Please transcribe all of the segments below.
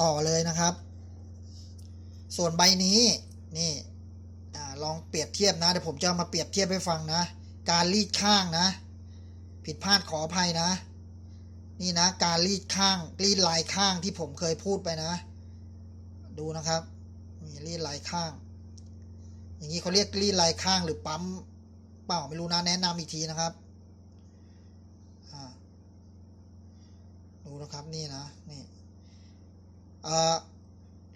ต่อเลยนะครับ ส่วนใบนี้นี่ลองเปรียบเทียบนะเดี๋ยวผมจะมาเปรียบเทียบให้ฟังนะ การรีดข้างนะ ผิดพลาดขออภัยนะ นี่นะ การรีดข้างรีดลายข้างที่ผมเคยพูดไปนะ ดูนะครับนี่รีดลายข้าง อย่างนี้เขาเรียกรีดลายข้างหรือปั๊มเปล่าไม่รู้นะแนะนำอีกทีนะครับดูนะครับนี่นะนี่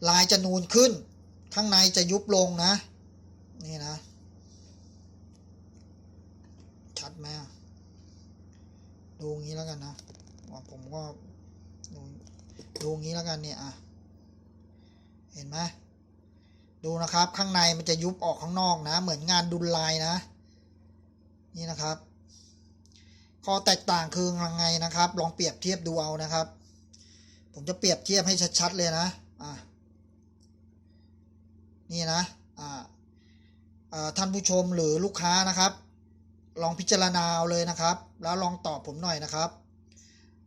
ลายจะนูนขึ้น ข้างในจะยุบลงนะ นี่นะ ชัดไหมดูงี้แล้วกันนะว่าผมก็ดูดูงี้แล้วกันเนี่ยอะเห็นไหมดูนะครับข้างในมันจะยุบออกข้างนอกนะ เหมือนงานดุลลายนะ นี่นะครับข้อแตกต่างคือยังไงนะครับ ลองเปรียบเทียบดูเอานะครับ ผมจะเปรียบเทียบให้ชัดๆเลยนะอะนี่นะอ่าท่านผู้ชมหรือลูกค้านะครับ ลองพิจารณาเอาเลยนะครับ แล้วลองตอบผมหน่อยนะครับ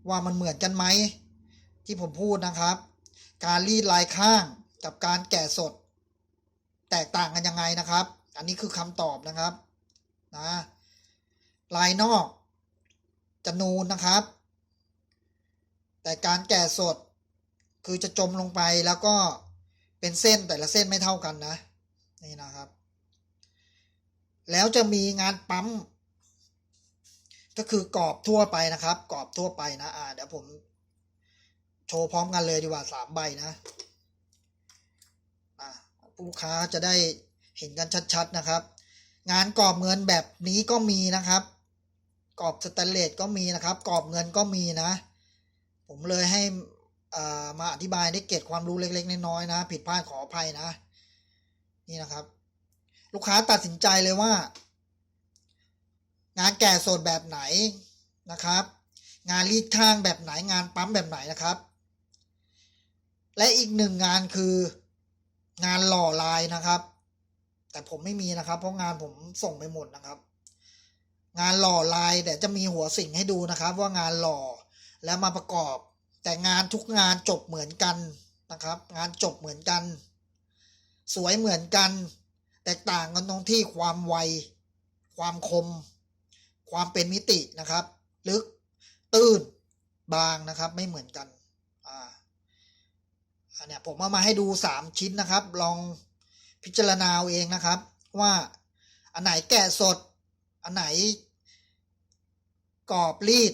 ว่ามันเหมือนกันไหมที่ผมพูดนะครับ การรีดลายข้างกับการแกะสด แตกต่างกันยังไงนะครับ อันนี้คือคำตอบนะครับนะลายนอกจะนูนนะครับ แต่การแกะสด คือจะจมลงไปแล้วก็เป็นเส้นแต่ละเส้นไม่เท่ากันนะ นี่นะครับ แล้วจะมีงานปั๊ม ก็คือกรอบทั่วไปนะครับ กรอบทั่วไปนะอ่าเดี๋ยวผม โชว์พร้อมกันเลยดีกว่าสามใบนะอ่าผู้ลูกค้าจะได้เห็นกันชัดๆนะครับ งานกรอบเงินแบบนี้ก็มีนะครับ กรอบสแตนเลสก็มีนะครับ กรอบเงินก็มีนะ ผมเลยให้ มาอธิบายได้เกร็ดความรู้เล็ก ๆ น้อยๆนะ ผิดพลาดขออภัยนะ นี่นะครับ ลูกค้าตัดสินใจเลยว่า งานแก่สดแบบไหนนะครับ งานรีดข้างแบบไหนงานปั๊มแบบไหนนะครับ และอีกหนึ่งงานคืองานหล่อลายนะครับ แต่ผมไม่มีนะครับ เพราะงานผมส่งไปหมดนะครับ งานหล่อลายเดี๋ยวจะมีหัวสิ่งให้ดูนะครับ ว่างานหล่อแล้วมาประกอบ แต่งานทุกงานจบเหมือนกันนะครับ งานจบเหมือนกัน สวยเหมือนกัน แตกต่างกันตรงที่ความไว ความคม ความเป็นมิตินะครับ ลึก ตื้น บางนะครับ ไม่เหมือนกัน อ่าอันเนี้ยผมเอามาให้ดูสามชิ้นนะครับ ลองพิจารณาเอาเองนะครับ ว่าอันไหนแกะสด อันไหนกรอบรีด